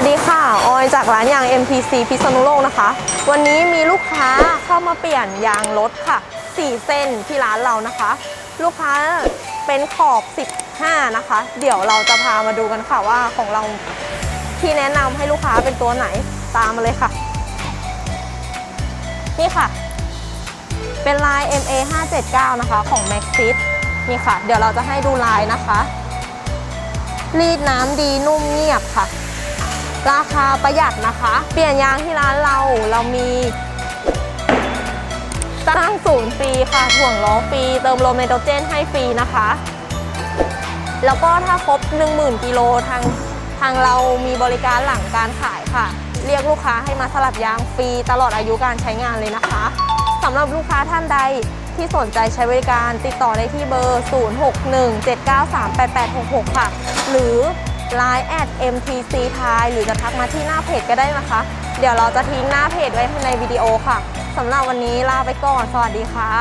วัสดีค่ะ ออยจากร้านยาง MTC พิษณุโลกนะคะ วันนี้มีลูกค้าเข้ามาเปลี่ยนยางรถค่ะ 4 เส้นที่ร้านเรานะคะ ลูกค้าเป็นขอบ 15 นะคะ เดี๋ยวเราจะพามาดูกันค่ะว่าของเราที่แนะนำให้ลูกค้าเป็นตัวไหนตามมาเลยค่ะ นี่ค่ะ เป็นลาย MA 579นะคะของ Maxis นี่ค่ะ เดี๋ยวเราจะให้ดูลายนะคะ รีดน้ำดีนุ่มเงียบค่ะ ราคาประหยัดนะคะ เปลี่ยนยางที่ร้านเราเรามีตั้งศูนย์ฟรีค่ะถ่วงล้อฟรีเติมโลไนโตรเจนให้ฟรีนะคะ แล้วก็ถ้าครบ 10,000กิโลทางทางเรามีบริการหลังการขายค่ะ เรียกลูกค้าให้มาสลับยางฟรีตลอดอายุการใช้งานเลยนะคะสำหรับลูกค้าท่านใดที่สนใจใช้บริการติดต่อได้ที่เบอร์ 0617938866 ค่ะ หรือ Line at MTC ไทยหรือจะทักมาที่หน้าเพจก็ได้นะคะ เดี๋ยวเราจะทิ้งหน้าเพจไว้ในวิดีโอค่ะสำหรับวันนี้ลาไปก่อน สวัสดีค่ะ